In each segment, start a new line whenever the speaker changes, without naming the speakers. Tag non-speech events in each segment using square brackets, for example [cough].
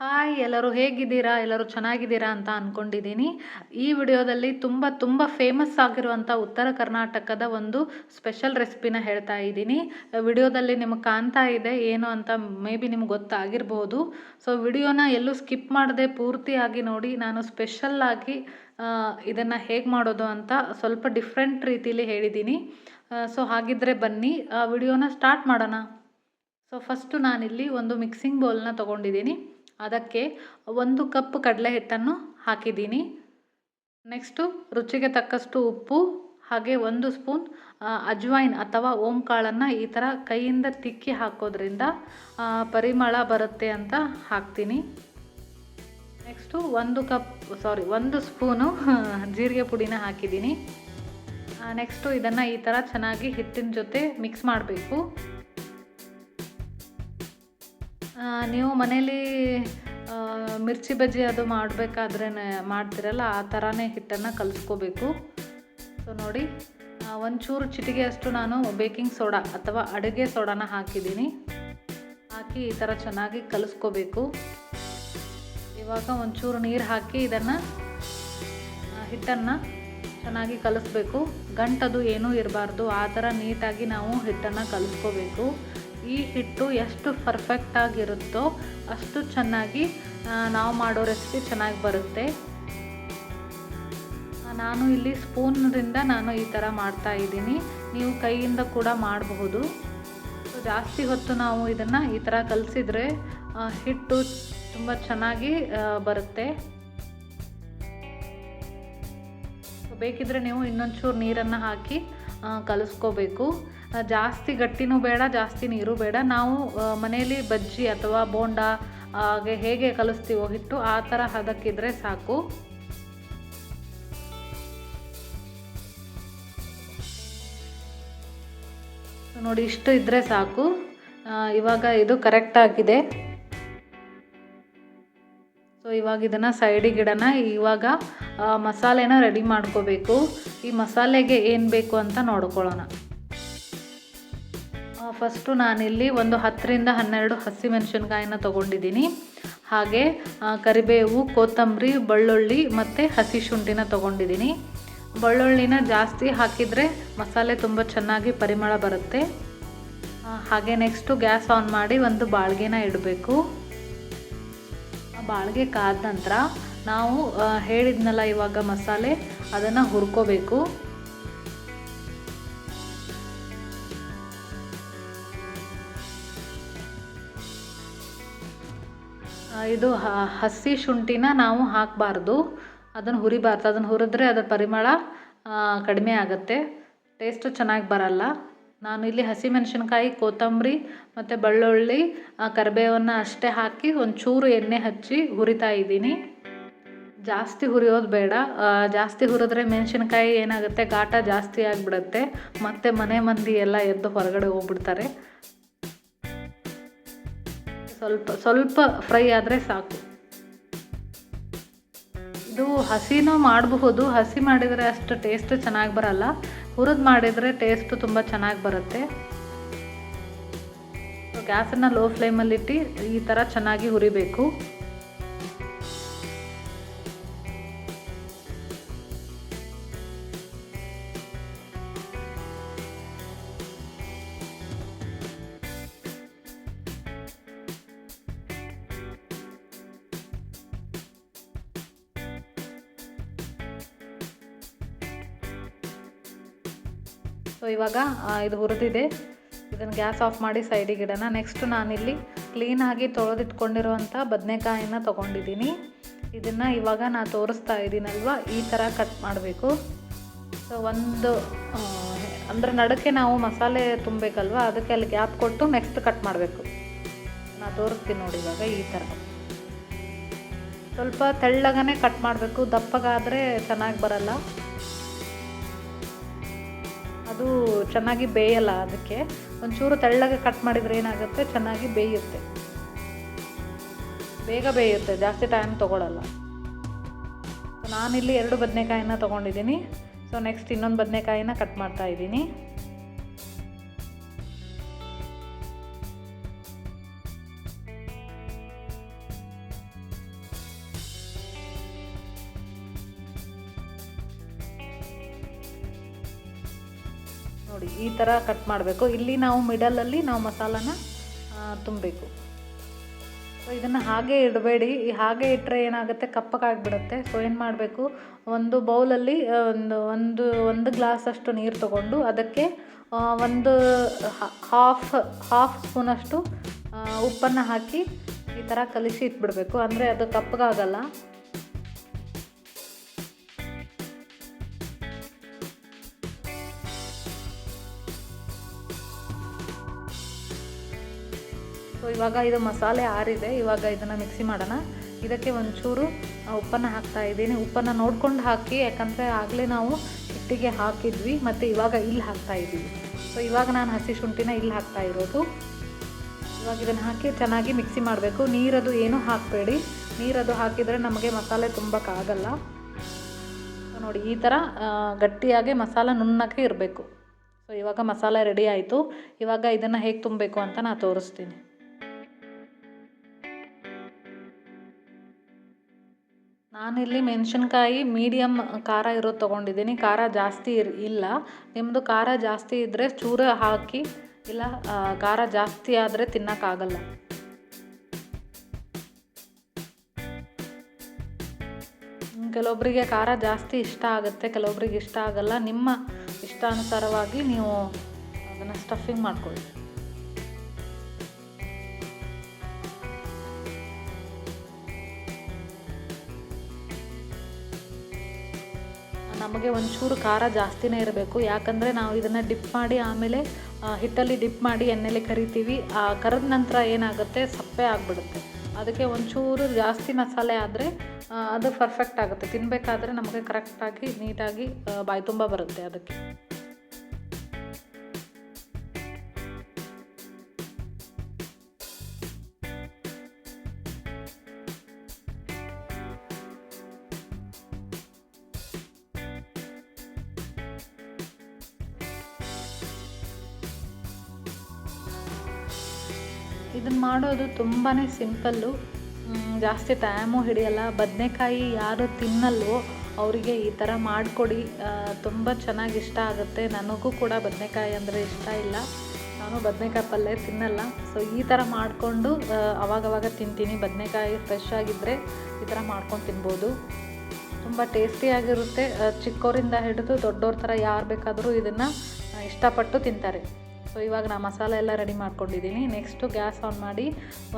Hi, ಎಲ್ಲರೂ ಹೇಗಿದ್ದೀರಾ? ಎಲ್ಲರೂ ಚೆನ್ನಾಗಿದ್ದೀರಾ ಅಂತ ಅಂದ್ಕೊಂಡಿದ್ದೀನಿ ಈ ವಿಡಿಯೋದಲ್ಲಿ ತುಂಬ ತುಂಬ ಫೇಮಸ್ ಆಗಿರುವಂಥ ಉತ್ತರ ಕರ್ನಾಟಕದ ಒಂದು ಸ್ಪೆಷಲ್ ರೆಸಿಪಿನ ಹೇಳ್ತಾ ಇದ್ದೀನಿ. ವಿಡಿಯೋದಲ್ಲಿ ನಿಮಗೆ ಕಾಣ್ತಾ ಇದೆ, ಏನು ಅಂತ ಮೇ ಬಿ ನಿಮ್ಗೆ ಗೊತ್ತಾಗಿರ್ಬೋದು. ಸೊ ವಿಡಿಯೋನ ಎಲ್ಲೂ ಸ್ಕಿಪ್ ಮಾಡದೆ ಪೂರ್ತಿಯಾಗಿ ನೋಡಿ, ನಾನು ಸ್ಪೆಷಲ್ಲಾಗಿ ಇದನ್ನು ಹೇಗೆ ಮಾಡೋದು ಅಂತ ಸ್ವಲ್ಪ ಡಿಫ್ರೆಂಟ್ ರೀತಿಲಿ ಹೇಳಿದ್ದೀನಿ. ಸೊ ಹಾಗಿದ್ದರೆ ಬನ್ನಿ ವಿಡಿಯೋನ ಸ್ಟಾರ್ಟ್ ಮಾಡೋಣ. ಸೊ ಫಸ್ಟು ನಾನಿಲ್ಲಿ ಒಂದು ಮಿಕ್ಸಿಂಗ್ ಬೌಲ್ನ ತೊಗೊಂಡಿದ್ದೀನಿ. ಅದಕ್ಕೆ ಒಂದು ಕಪ್ ಕಡಲೆ ಹಿಟ್ಟನ್ನು ಹಾಕಿದ್ದೀನಿ. ನೆಕ್ಸ್ಟು ರುಚಿಗೆ ತಕ್ಕಷ್ಟು ಉಪ್ಪು, ಹಾಗೆ ಒಂದು ಸ್ಪೂನ್ ಅಜ್ವೈನ್ ಅಥವಾ ಓಂ ಕಾಳನ್ನು ಈ ಥರ ಕೈಯಿಂದ ತಿಕ್ಕಿ ಹಾಕೋದ್ರಿಂದ ಪರಿಮಳ ಬರುತ್ತೆ ಅಂತ ಹಾಕ್ತೀನಿ. ನೆಕ್ಸ್ಟು ಒಂದು ಕಪ್, ಸಾರಿ, ಒಂದು ಸ್ಪೂನು [laughs] ಜೀರಿಗೆ ಪುಡಿನ ಹಾಕಿದ್ದೀನಿ. ನೆಕ್ಸ್ಟು ಇದನ್ನು ಈ ಥರ ಚೆನ್ನಾಗಿ ಹಿಟ್ಟಿನ ಜೊತೆ ಮಿಕ್ಸ್ ಮಾಡಬೇಕು. ನೀವು ಮನೇಲಿ ಮಿರ್ಚಿ ಬಜ್ಜಿ ಅದು ಮಾಡಬೇಕಾದ್ರೆ ಮಾಡ್ತಿರಲ್ಲ, ಆ ಥರನೇ ಹಿಟ್ಟನ್ನು ಕಲಿಸ್ಕೋಬೇಕು. ಸೊ ನೋಡಿ ಒಂಚೂರು ಚಿಟಿಗೆ ಅಷ್ಟು ನಾನು ಬೇಕಿಂಗ್ ಸೋಡಾ ಅಥವಾ ಅಡುಗೆ ಸೋಡಾನ ಹಾಕಿದ್ದೀನಿ. ಹಾಕಿ ಈ ಥರ ಚೆನ್ನಾಗಿ ಕಲಿಸ್ಕೋಬೇಕು. ಇವಾಗ ಒಂಚೂರು ನೀರು ಹಾಕಿ ಇದನ್ನು ಹಿಟ್ಟನ್ನು ಚೆನ್ನಾಗಿ ಕಲಿಸ್ಬೇಕು. ಗಂಟದು ಏನೂ ಇರಬಾರ್ದು. ಆ ಥರ ನೀಟಾಗಿ ನಾವು ಹಿಟ್ಟನ್ನು ಕಲಿಸ್ಕೋಬೇಕು. ಈ ಹಿಟ್ಟು ಎಷ್ಟು ಪರ್ಫೆಕ್ಟಾಗಿರುತ್ತೋ ಅಷ್ಟು ಚೆನ್ನಾಗಿ ನಾವು ಮಾಡೋ ರೆಸಿಪಿ ಚೆನ್ನಾಗಿ ಬರುತ್ತೆ. ನಾನು ಇಲ್ಲಿ ಸ್ಪೂನ್ನಿಂದ ನಾನು ಈ ಥರ ಮಾಡ್ತಾ ಇದ್ದೀನಿ. ನೀವು ಕೈಯಿಂದ ಕೂಡ ಮಾಡಬಹುದು. ಜಾಸ್ತಿ ಹೊತ್ತು ನಾವು ಇದನ್ನು ಈ ಥರ ಕಲಸಿದ್ರೆ ಹಿಟ್ಟು ತುಂಬ ಚೆನ್ನಾಗಿ ಬರುತ್ತೆ. ಬೇಕಿದ್ರೆ ನೀವು ಇನ್ನೊಂಚೂರು ನೀರನ್ನು ಹಾಕಿ ಕಲಿಸ್ಕೋಬೇಕು. ಜಾಸ್ತಿ ಗಟ್ಟಿನೂ ಬೇಡ, ಜಾಸ್ತಿ ನೀರು ಬೇಡ. ನಾವು ಮನೆಯಲ್ಲಿ ಬಜ್ಜಿ ಅಥವಾ ಬೋಂಡ, ಹಾಗೆ ಹೇಗೆ ಕಲಿಸ್ತೀವೋ ಹಿಟ್ಟು ಆ ಥರ ಹದಕ್ಕಿದ್ರೆ ಸಾಕು. ನೋಡಿ, ಇಷ್ಟು ಇದ್ದರೆ ಸಾಕು. ಇವಾಗ ಇದು ಕರೆಕ್ಟ್ ಆಗಿದೆ. ಸೊ ಇವಾಗ ಇದನ್ನು ಸೈಡಿಗಿಡನ ಇವಾಗ ಮಸಾಲೆನ ರೆಡಿ ಮಾಡ್ಕೋಬೇಕು. ಈ ಮಸಾಲೆಗೆ ಏನು ಬೇಕು ಅಂತ ನೋಡ್ಕೊಳ್ಳೋಣ. ಫಸ್ಟು ನಾನಿಲ್ಲಿ ಒಂದು ಹತ್ತರಿಂದ ಹನ್ನೆರಡು ಹಸಿಮೆಣಸಿನ್ಕಾಯಿನ ತೊಗೊಂಡಿದ್ದೀನಿ. ಹಾಗೆ ಕರಿಬೇವು, ಕೊತ್ತಂಬರಿ, ಬೆಳ್ಳುಳ್ಳಿ ಮತ್ತು ಹಸಿ ಶುಂಠಿನ ತೊಗೊಂಡಿದ್ದೀನಿ. ಬೆಳ್ಳುಳ್ಳಿನ ಜಾಸ್ತಿ ಹಾಕಿದರೆ ಮಸಾಲೆ ತುಂಬ ಚೆನ್ನಾಗಿ ಪರಿಮಳ ಬರುತ್ತೆ. ಹಾಗೆ ನೆಕ್ಸ್ಟು ಗ್ಯಾಸ್ ಆನ್ ಮಾಡಿ ಒಂದು ಬಾಳ್ಗೆನ ಇಡಬೇಕು. ಬಾಳ್ಗೆ ಕಾದ ನಂತರ ನಾವು ಹೇಳಿದ್ನಲ್ಲ ಇವಾಗ ಮಸಾಲೆ, ಅದನ್ನು ಹುರ್ಕೋಬೇಕು. ಇದು ಹಸಿ ಶುಂಠಿನ ನಾವು ಹಾಕಬಾರ್ದು. ಅದನ್ನು ಹುರಿಬಾರ್ದು. ಅದನ್ನು ಹುರಿದ್ರೆ ಅದರ ಪರಿಮಳ ಕಡಿಮೆ ಆಗುತ್ತೆ. ಟೇಸ್ಟು ಚೆನ್ನಾಗಿ ಬರಲ್ಲ. ನಾನು ಇಲ್ಲಿ ಹಸಿಮೆಣಸಿನ್ಕಾಯಿ ಕೊತ್ತಂಬರಿ ಮತ್ತು ಬೆಳ್ಳುಳ್ಳಿ ಕರಿಬೇವನ್ನು ಅಷ್ಟೇ ಹಾಕಿ ಒಂಚೂರು ಎಣ್ಣೆ ಹಚ್ಚಿ ಹುರಿತಾ ಇದ್ದೀನಿ. ಜಾಸ್ತಿ ಹುರಿಯೋದು ಬೇಡ. ಜಾಸ್ತಿ ಹುರಿದ್ರೆ ಮೆಣಸಿನ್ಕಾಯಿ ಏನಾಗುತ್ತೆ? ಘಾಟ ಜಾಸ್ತಿ ಆಗಿಬಿಡುತ್ತೆ. ಮತ್ತು ಮನೆ ಮಂದಿ ಎಲ್ಲ ಎದ್ದು ಹೊರಗಡೆ ಹೋಗ್ಬಿಡ್ತಾರೆ. ಸ್ವಲ್ಪ ಸ್ವಲ್ಪ ಫ್ರೈ ಆದರೆ ಸಾಕು. ಇದು ಹಸಿನೂ ಮಾಡಬಹುದು. ಹಸಿ ಮಾಡಿದರೆ ಅಷ್ಟು ಟೇಸ್ಟ್ ಚೆನ್ನಾಗಿ ಬರಲ್ಲ. ಹುರಿದು ಮಾಡಿದರೆ ಟೇಸ್ಟು ತುಂಬ ಚೆನ್ನಾಗಿ ಬರುತ್ತೆ. ಗ್ಯಾಸನ್ನು ಲೋ ಫ್ಲೇಮಲ್ಲಿಟ್ಟು ಈ ಥರ ಚೆನ್ನಾಗಿ ಹುರಿಬೇಕು. ಸೊ ಇವಾಗ ಇದು ಹುರಿದಿದೆ. ಇದನ್ನು ಗ್ಯಾಸ್ ಆಫ್ ಮಾಡಿ ಸೈಡಿಗೆ ಇಡೋಣ. ನೆಕ್ಸ್ಟ್ ನಾನಿಲ್ಲಿ ಕ್ಲೀನಾಗಿ ತೊಳೆದಿಟ್ಕೊಂಡಿರುವಂಥ ಬದನೆಕಾಯಿನ ತೊಗೊಂಡಿದ್ದೀನಿ. ಇದನ್ನು ಇವಾಗ ನಾನು ತೋರಿಸ್ತಾ ಇದ್ದೀನಲ್ವ? ಈ ಥರ ಕಟ್ ಮಾಡಬೇಕು. ಸೊ ಒಂದು ಅಂದರೆ ನಡಕ್ಕೆ ನಾವು ಮಸಾಲೆ ತುಂಬಬೇಕಲ್ವ? ಅದಕ್ಕೆ ಅಲ್ಲಿ ಗ್ಯಾಪ್ ಕೊಟ್ಟು ನೆಕ್ಸ್ಟ್ ಕಟ್ ಮಾಡಬೇಕು. ನಾನು ತೋರಿಸ್ತೀನಿ ನೋಡಿ ಇವಾಗ ಈ ಥರ ಸ್ವಲ್ಪ ತೆಳ್ಳಗನೆ ಕಟ್ ಮಾಡಬೇಕು. ದಪ್ಪಗಾದರೆ ಚೆನ್ನಾಗಿ ಬರಲ್ಲ. ಅದು ಚೆನ್ನಾಗಿ ಬೇಯಲ್ಲ ಅದಕ್ಕೆ. ಒಂಚೂರು ತೆಳ್ಳಗೆ ಕಟ್ ಮಾಡಿದರೆ ಏನಾಗುತ್ತೆ? ಚೆನ್ನಾಗಿ ಬೇಯುತ್ತೆ. ಬೇಗ ಬೇಯುತ್ತೆ, ಜಾಸ್ತಿ ಟೈಮ್ ತೊಗೊಳಲ್ಲ. ನಾನಿಲ್ಲಿ ಎರಡು ಬದನೆಕಾಯಿನ ತೊಗೊಂಡಿದ್ದೀನಿ. ಸೊ ನೆಕ್ಸ್ಟ್ ಇನ್ನೊಂದು ಬದನೆಕಾಯಿನ ಕಟ್ ಮಾಡ್ತಾ ನೋಡಿ, ಈ ಥರ ಕಟ್ ಮಾಡಬೇಕು. ಇಲ್ಲಿ ನಾವು ಮಿಡಲಲ್ಲಿ ನಾವು ಮಸಾಲನ ತುಂಬಬೇಕು. ಸೊ ಇದನ್ನು ಹಾಗೆ ಇಡಬೇಡಿ. ಹಾಗೆ ಇಟ್ಟರೆ ಏನಾಗುತ್ತೆ? ಕಪ್ಪಗಾಗಿಬಿಡುತ್ತೆ ಸೊ ಏನು ಮಾಡಬೇಕು? ಒಂದು ಬೌಲಲ್ಲಿ ಒಂದು ಒಂದು ಒಂದು ಗ್ಲಾಸಷ್ಟು ನೀರು ತಗೊಂಡು ಅದಕ್ಕೆ ಒಂದು ಹಾಫ್ ಹಾಫ್ ಸ್ಪೂನಷ್ಟು ಉಪ್ಪನ್ನು ಹಾಕಿ ಈ ಥರ ಕಲಿಸಿ ಇಟ್ಬಿಡಬೇಕು. ಅಂದರೆ ಅದು ಕಪ್ಪಗಾಗಲ್ಲ. ಇವಾಗ ಇದು ಮಸಾಲೆ ಆರಿದೆ, ಇವಾಗ ಇದನ್ನು ಮಿಕ್ಸಿ ಮಾಡೋಣ. ಇದಕ್ಕೆ ಒಂಚೂರು ಉಪ್ಪನ್ನು ಹಾಕ್ತಾ ಇದ್ದೀನಿ. ಉಪ್ಪನ್ನು ನೋಡ್ಕೊಂಡು ಹಾಕಿ, ಯಾಕಂದರೆ ಆಗಲೇ ನಾವು ಹಿಟ್ಟಿಗೆ ಹಾಕಿದ್ವಿ, ಮತ್ತು ಇವಾಗ ಇಲ್ಲಿ ಹಾಕ್ತಾ ಇದ್ದೀವಿ. ಸೊ ಇವಾಗ ನಾನು ಹಸಿ ಶುಂಠಿನ ಇಲ್ಲಿ ಹಾಕ್ತಾ ಇರೋದು. ಇವಾಗ ಇದನ್ನು ಹಾಕಿ ಚೆನ್ನಾಗಿ ಮಿಕ್ಸಿ ಮಾಡಬೇಕು. ನೀರದು ಏನೂ ಹಾಕಬೇಡಿ. ನೀರದು ಹಾಕಿದರೆ ನಮಗೆ ಮಸಾಲೆ ತುಂಬಕ್ಕಾಗಲ್ಲ ನೋಡಿ, ಈ ಥರ ಗಟ್ಟಿಯಾಗಿ ಮಸಾಲೆ ನುಣ್ಣಕ್ಕೆ ಇರಬೇಕು. ಸೊ ಇವಾಗ ಮಸಾಲೆ ರೆಡಿ ಆಯಿತು. ಇವಾಗ ಇದನ್ನು ಹೇಗೆ ತುಂಬಬೇಕು ಅಂತ ನಾನು ತೋರಿಸ್ತೀನಿ. ನಾನಿಲ್ಲಿ ಮೆಣಸಿನ್ಕಾಯಿ ಮೀಡಿಯಮ್ ಖಾರ ಇರೋದು ತೊಗೊಂಡಿದ್ದೀನಿ. ಖಾರ ಜಾಸ್ತಿ ಇರ್, ಇಲ್ಲ. ನಿಮ್ಮದು ಖಾರ ಜಾಸ್ತಿ ಇದ್ದರೆ ಚೂರು ಹಾಕಿ, ಇಲ್ಲ ಖಾರ ಜಾಸ್ತಿ ಆದರೆ ತಿನ್ನೋಕ್ಕಾಗಲ್ಲ ಕೆಲವೊಬ್ಬರಿಗೆ ಖಾರ ಜಾಸ್ತಿ ಇಷ್ಟ ಆಗುತ್ತೆ ಕೆಲವೊಬ್ಬರಿಗೆ ಇಷ್ಟ ಆಗಲ್ಲ. ನಿಮ್ಮ ಇಷ್ಟಾನುಸಾರವಾಗಿ ನೀವು ಅದನ್ನು ಸ್ಟಫಿಂಗ್ ಮಾಡ್ಕೊಳ್ಳಿ. ನಮಗೆ ಒಂಚೂರು ಖಾರ ಜಾಸ್ತಿನೇ ಇರಬೇಕು. ಯಾಕಂದರೆ ನಾವು ಇದನ್ನು ಡಿಪ್ ಮಾಡಿ ಆಮೇಲೆ ಹಿಟ್ಟಲ್ಲಿ ಡಿಪ್ ಮಾಡಿ ಎಣ್ಣೆಲಿ ಕರಿತೀವಿ. ಆ, ಕರೆದ ನಂತರ ಏನಾಗುತ್ತೆ? ಸಪ್ಪೆ ಆಗಿಬಿಡುತ್ತೆ. ಅದಕ್ಕೆ ಒಂಚೂರು ಜಾಸ್ತಿ ಮಸಾಲೆ ಆದರೆ ಅದು ಪರ್ಫೆಕ್ಟ್ ಆಗುತ್ತೆ. ತಿನ್ನಬೇಕಾದ್ರೆ ನಮಗೆ ಕರೆಕ್ಟಾಗಿ ನೀಟಾಗಿ ಬಾಯ್ತುಂಬ ಬಾಯಿ ತುಂಬ ಬರುತ್ತೆ ಅದಕ್ಕೆ. ಇದನ್ನು ಮಾಡೋದು ತುಂಬಾ ಸಿಂಪಲ್ಲು. ಜಾಸ್ತಿ ಟೈಮು ಹಿಡಿಯಲ್ಲ. ಬದನೆಕಾಯಿ ಯಾರು ತಿನ್ನಲ್ವೋ ಅವರಿಗೆ ಈ ಥರ ಮಾಡಿಕೊಡಿ. ತುಂಬ ಚೆನ್ನಾಗಿ ಇಷ್ಟ ಆಗುತ್ತೆ. ನನಗೂ ಕೂಡ ಬದನೆಕಾಯಿ ಅಂದರೆ ಇಷ್ಟ ಇಲ್ಲ. ನಾನು ಬದನೆಕಾಯಿ ಪಲ್ಯ ತಿನ್ನಲ್ಲ. ಸೊ ಈ ಥರ ಮಾಡಿಕೊಂಡು ಅವಾಗವಾಗ ತಿಂತೀನಿ. ಬದನೆಕಾಯಿ ಫ್ರೆಶ್ ಆಗಿದ್ದರೆ ಈ ಥರ ಮಾಡ್ಕೊಂಡು ತಿನ್ಬೋದು. ತುಂಬ ಟೇಸ್ಟಿಯಾಗಿರುತ್ತೆ ಚಿಕ್ಕೋರಿಂದ ಹಿಡಿದು ದೊಡ್ಡವ್ರ ಥರ ಯಾರು ಬೇಕಾದರೂ ಇದನ್ನು ಇಷ್ಟಪಟ್ಟು ತಿಂತಾರೆ. ಸೊ ಇವಾಗ ನಾ ಮಸಾಲೆ ಎಲ್ಲ ರೆಡಿ ಮಾಡ್ಕೊಂಡಿದ್ದೀನಿ. ನೆಕ್ಸ್ಟು ಗ್ಯಾಸ್ ಆನ್ ಮಾಡಿ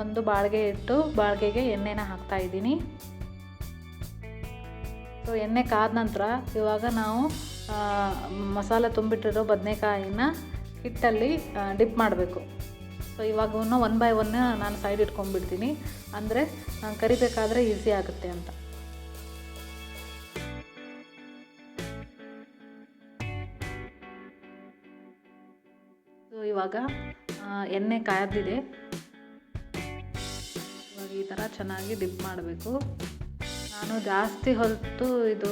ಒಂದು ಬಾಳ್ಗೆ ಇಟ್ಟು ಬಾಳ್ಗೆಗೆ ಎಣ್ಣೆನ ಹಾಕ್ತಾ ಇದ್ದೀನಿ. ಸೊ ಎಣ್ಣೆ ಕಾದ ನಂತರ ಇವಾಗ ನಾವು ಮಸಾಲೆ ತುಂಬಿಟ್ಟಿರೋ ಬದನೆಕಾಯಿನ ಹಿಟ್ಟಲ್ಲಿ ಡಿಪ್ ಮಾಡಬೇಕು. ಸೊ ಇವಾಗ ಒನ್ ಬೈ ಒನ್ನ ನಾನು ಸೈಡ್ ಇಟ್ಕೊಂಡ್ಬಿಡ್ತೀನಿ. ಅಂದರೆ ಕರಿಬೇಕಾದ್ರೆ ಈಸಿ ಆಗುತ್ತೆ ಅಂತ. ಇವಾಗ ಎಣ್ಣೆ ಕಾಯ್ದಿದೆ. ಇವಾಗ ಈ ಥರ ಚೆನ್ನಾಗಿ ಡಿಪ್ ಮಾಡಬೇಕು. ನಾನು ಜಾಸ್ತಿ ಹೊಲ್ತು ಇದು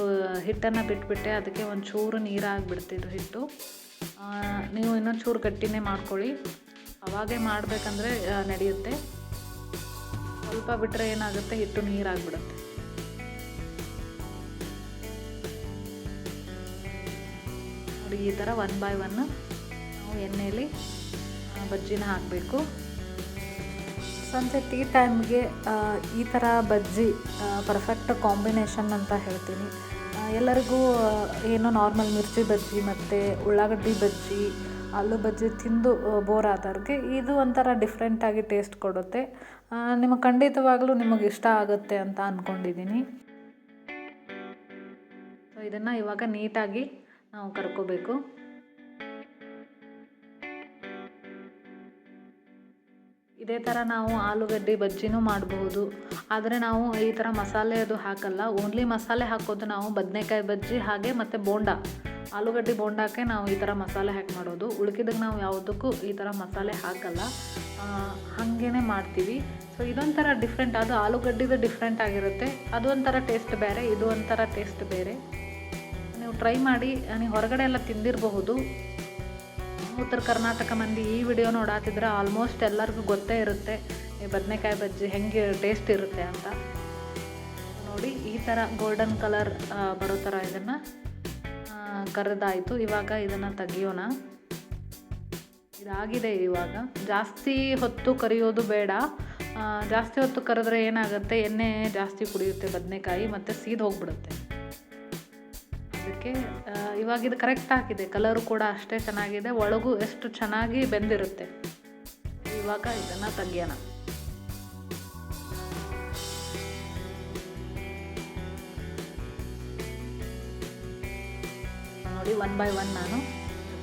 ಹಿಟ್ಟನ್ನು ಬಿಟ್ಬಿಟ್ಟೆ, ಅದಕ್ಕೆ ಒಂದು ಚೂರು ನೀರಾಗಿಬಿಡ್ತಿದ್ರು ಹಿಟ್ಟು. ನೀವು ಇನ್ನೊಂದು ಚೂರು ಗಟ್ಟಿನೇ ಮಾಡ್ಕೊಳ್ಳಿ. ಅವಾಗೇ ಮಾಡಬೇಕಂದ್ರೆ ನಡೆಯುತ್ತೆ. ಸ್ವಲ್ಪ ಬಿಟ್ಟರೆ ಏನಾಗುತ್ತೆ? ಹಿಟ್ಟು ನೀರಾಗಿಬಿಡುತ್ತೆ. ನೋಡಿ, ಈ ಥರ ಒನ್ ಬೈ ಒನ್ ನಾವು ಎಣ್ಣೆಯಲ್ಲಿ ಬಜ್ಜಿನ ಹಾಕಬೇಕು. ಸಂಜೆ ಟೀ ಟೈಮ್ಗೆ ಈ ಥರ ಬಜ್ಜಿ ಪರ್ಫೆಕ್ಟ್ ಕಾಂಬಿನೇಷನ್ ಅಂತ ಹೇಳ್ತೀನಿ. ಎಲ್ಲರಿಗೂ ಏನು ನಾರ್ಮಲ್ ಮಿರ್ಚಿ ಬಜ್ಜಿ ಮತ್ತು ಉಳ್ಳಾಗಡ್ಡಿ ಬಜ್ಜಿ, ಆಲೂ ಬಜ್ಜಿ ತಿಂದು ಬೋರ್ ಆದವ್ರಿಗೆ ಇದು ಒಂಥರ ಡಿಫ್ರೆಂಟಾಗಿ ಟೇಸ್ಟ್ ಕೊಡುತ್ತೆ. ನಿಮಗೆ ಖಂಡಿತವಾಗ್ಲೂ ನಿಮಗೆ ಇಷ್ಟ ಆಗುತ್ತೆ ಅಂತ ಅಂದ್ಕೊಂಡಿದ್ದೀನಿ ಸೊ ಇದನ್ನು ಇವಾಗ ನೀಟಾಗಿ ನಾವು ಕರ್ಕೋಬೇಕು. ಇದೇ ಥರ ನಾವು ಆಲೂಗಡ್ಡೆ ಬಜ್ಜಿನೂ ಮಾಡಬಹುದು ಆದರೆ ನಾವು ಈ ಥರ ಮಸಾಲೆ ಅದು ಹಾಕಲ್ಲ. ಓನ್ಲಿ ಮಸಾಲೆ ಹಾಕೋದು ನಾವು ಬದನೆಕಾಯಿ ಬಜ್ಜಿ ಹಾಗೆ ಮತ್ತು ಬೋಂಡ. ಆಲೂಗಡ್ಡೆ ಬೋಂಡಕ್ಕೆ ನಾವು ಈ ಥರ ಮಸಾಲೆ ಹಾಕಿ ಮಾಡೋದು. ಉಳ್ಕಿದಾಗ ನಾವು ಯಾವುದಕ್ಕೂ ಈ ಥರ ಮಸಾಲೆ ಹಾಕಲ್ಲ. ಹಾಗೇ ಮಾಡ್ತೀವಿ. ಸೊ ಇದೊಂಥರ ಡಿಫ್ರೆಂಟ್ ಅದು ಆಲೂಗಡ್ಡೆದು ಡಿಫ್ರೆಂಟ್ ಆಗಿರುತ್ತೆ. ಅದು ಒಂಥರ ಟೇಸ್ಟ್ ಬೇರೆ, ಇದು ಒಂಥರ ಟೇಸ್ಟ್ ಬೇರೆ. ನೀವು ಟ್ರೈ ಮಾಡಿ, ನೀವು ಹೊರಗಡೆ ಎಲ್ಲ ತಿಂದಿರಬಹುದು. ಉತ್ತರ ಕರ್ನಾಟಕ ಮಂದಿ ಈ ವಿಡಿಯೋ ನೋಡಾತಿದ್ರೆ ಆಲ್ಮೋಸ್ಟ್ ಎಲ್ಲರಿಗೂ ಗೊತ್ತೇ ಇರುತ್ತೆ ಈ ಬದನೆಕಾಯಿ ಬಜ್ಜಿ ಹೆಂಗೆ ಟೇಸ್ಟ್ ಇರುತ್ತೆ ಅಂತ. ನೋಡಿ, ಈ ಥರ ಗೋಲ್ಡನ್ ಕಲರ್ ಬರೋ ಥರ ಇದನ್ನು ಕರೆದಾಯಿತು. ಇವಾಗ ಇದನ್ನು ತೆಗಿಯೋಣ. ಇದಾಗಿದೆ ಇವಾಗ. ಜಾಸ್ತಿ ಹೊತ್ತು ಕರಿಯೋದು ಬೇಡ. ಜಾಸ್ತಿ ಹೊತ್ತು ಕರೆದ್ರೆ ಏನಾಗುತ್ತೆ? ಎಣ್ಣೆ ಜಾಸ್ತಿ ಕುಡಿಯುತ್ತೆ ಬದನೆಕಾಯಿ, ಮತ್ತು ಸೀದ್ ಹೋಗ್ಬಿಡುತ್ತೆ. ಅದಕ್ಕೆ ಇವಾಗ ಇದು ಕರೆಕ್ಟ್ ಆಗಿದೆ ಕಲರು ಕೂಡ ಅಷ್ಟೇ ಚೆನ್ನಾಗಿದೆ. ಒಳಗೂ ಎಷ್ಟು ಚೆನ್ನಾಗಿ ಬೆಂದಿರುತ್ತೆ. ಇವಾಗ ಇದನ್ನು ತೆಗಿಯೋಣ. ನೋಡಿ ಒನ್ ಬೈ ಒನ್ ನಾನು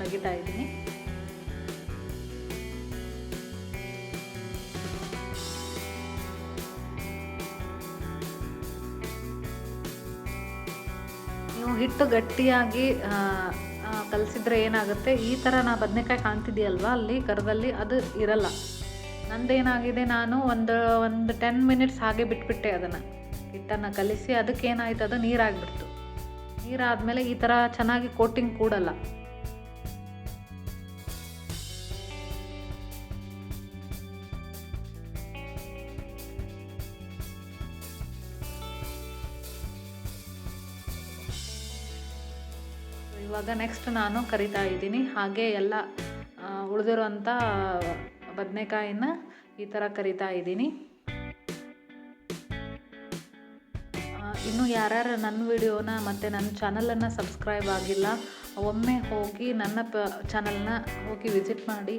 ತೆಗಿತಾ ಇದ್ದೀನಿ. ಹಿಟ್ಟು ಗಟ್ಟಿಯಾಗಿ ಕಲಸಿದ್ರೆ ಏನಾಗುತ್ತೆ? ಈ ಥರ ನಾ ಬದನೆಕಾಯಿ ಕಾಣ್ತಿದೆಯಲ್ವಾ ಅಲ್ಲಿ ಕರದಲ್ಲಿ ಅದು ಇರಲ್ಲ. ನಂದೇನಾಗಿದೆ ನಾನು ಒಂದು ಒಂದು ಟೆನ್ ಮಿನಿಟ್ಸ್ ಹಾಗೆ ಬಿಟ್ಬಿಟ್ಟೆ ಅದನ್ನು. ಹಿಟ್ಟನ್ನು ಕಲಿಸಿ ಅದಕ್ಕೇನಾಯ್ತು ಅದು ನೀರಾಗಿಬಿಡ್ತು. ನೀರಾದಮೇಲೆ ಈ ಥರ ಚೆನ್ನಾಗಿ ಕೋಟಿಂಗ್ ಕೂಡಲ್ಲ. ಇವಾಗ ನೆಕ್ಸ್ಟ್ ನಾನು ಕರಿತಾ ಇದ್ದೀನಿ. ಹಾಗೆ ಎಲ್ಲ ಉಳಿದಿರೋಂಥ ಬದನೆಕಾಯಿನ ಈ ಥರ ಕರಿತಾ ಇದ್ದೀನಿ. ಇನ್ನೂ ಯಾರ್ಯಾರು ನನ್ನ ವಿಡಿಯೋನ ಮತ್ತು ನನ್ನ ಚಾನಲನ್ನು ಸಬ್ಸ್ಕ್ರೈಬ್ ಆಗಿಲ್ಲ, ಒಮ್ಮೆ ಹೋಗಿ ನನ್ನ ಪ ಚಾನಲ್ನ ಹೋಗಿ ವಿಸಿಟ್ ಮಾಡಿ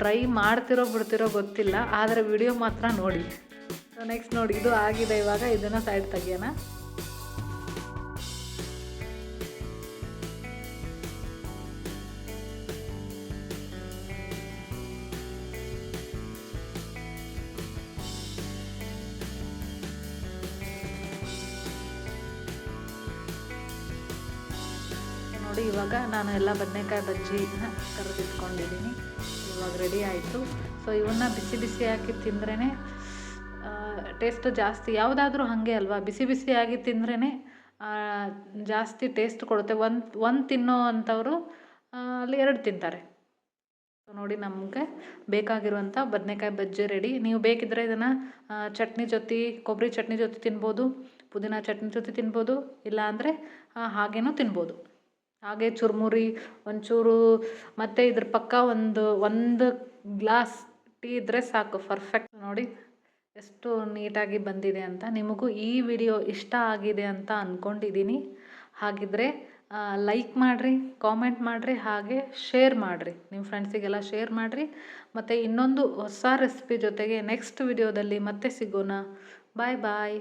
ಟ್ರೈ ಮಾಡ್ತಿರೋ ಬಿಡ್ತಿರೋ ಗೊತ್ತಿಲ್ಲ, ಆದರೆ ವಿಡಿಯೋ ಮಾತ್ರ ನೋಡಿ. ನೆಕ್ಸ್ಟ್ ನೋಡಿ, ಇದು ಆಗಿದೆ ಇವಾಗ, ಇದನ್ನು ಸೈಡ್ ತೆಗಿಯೋಣ. ನೋಡಿ, ಇವಾಗ ನಾನು ಎಲ್ಲ ಬದನೆಕಾಯಿ ಬಜ್ಜಿನ ಕರೆದಿಟ್ಕೊಂಡಿದ್ದೀನಿ ಇವಾಗ ರೆಡಿ ಆಯಿತು. ಸೊ ಇವನ್ನ ಬಿಸಿ ಬಿಸಿ ಹಾಕಿ ತಿಂದ್ರೇ ಟೇಸ್ಟ್ ಜಾಸ್ತಿ. ಯಾವುದಾದ್ರೂ ಹಾಗೆ ಅಲ್ವಾ? ಬಿಸಿ ಬಿಸಿಯಾಗಿ ತಿಂದ್ರೇ ಜಾಸ್ತಿ ಟೇಸ್ಟ್ ಕೊಡುತ್ತೆ. ಒಂದು ಒಂದು ತಿನ್ನೋ ಅಂಥವರು ಅಲ್ಲಿ ಎರಡು ತಿಂತಾರೆ. ನೋಡಿ ನಮಗೆ ಬೇಕಾಗಿರುವಂಥ ಬದನೆಕಾಯಿ ಬಜ್ಜಿ ರೆಡಿ ನೀವು ಬೇಕಿದ್ದರೆ ಇದನ್ನು ಚಟ್ನಿ ಜೊತೆ ಕೊಬ್ಬರಿ ಚಟ್ನಿ ಜೊತೆ ತಿನ್ಬೋದು, ಪುದೀನ ಚಟ್ನಿ ಜೊತೆ ತಿನ್ಬೋದು ಇಲ್ಲ ಅಂದರೆ ಹಾಗೇನೂ ತಿನ್ಬೋದು. ಹಾಗೆ ಚುರುಮುರಿ, ಒಂಚೂರು, ಮತ್ತು ಇದ್ರ ಪಕ್ಕ ಒಂದು ಒಂದು ಗ್ಲಾಸ್ ಟೀ ಇದ್ದರೆ ಸಾಕು ಪರ್ಫೆಕ್ಟ್ ನೋಡಿ, ಎಷ್ಟು ನೀಟಾಗಿ ಬಂದಿದೆ ಅಂತ. ನಿಮಗೂ ಈ ವಿಡಿಯೋ ಇಷ್ಟ ಆಗಿದೆ ಅಂತ ಅಂದ್ಕೊಂಡಿದ್ದೀನಿ ಹಾಗಿದ್ದರೆ ಲೈಕ್ ಮಾಡಿರಿ ಕಾಮೆಂಟ್ ಮಾಡಿರಿ, ಹಾಗೆ ಶೇರ್ ಮಾಡಿರಿ. ನಿಮ್ಮ ಫ್ರೆಂಡ್ಸಿಗೆಲ್ಲ ಶೇರ್ ಮಾಡಿರಿ. ಮತ್ತು ಇನ್ನೊಂದು ಹೊಸ ರೆಸಿಪಿ ಜೊತೆಗೆ ನೆಕ್ಸ್ಟ್ ವಿಡಿಯೋದಲ್ಲಿ ಮತ್ತೆ ಸಿಗೋಣ. ಬಾಯ್ ಬಾಯ್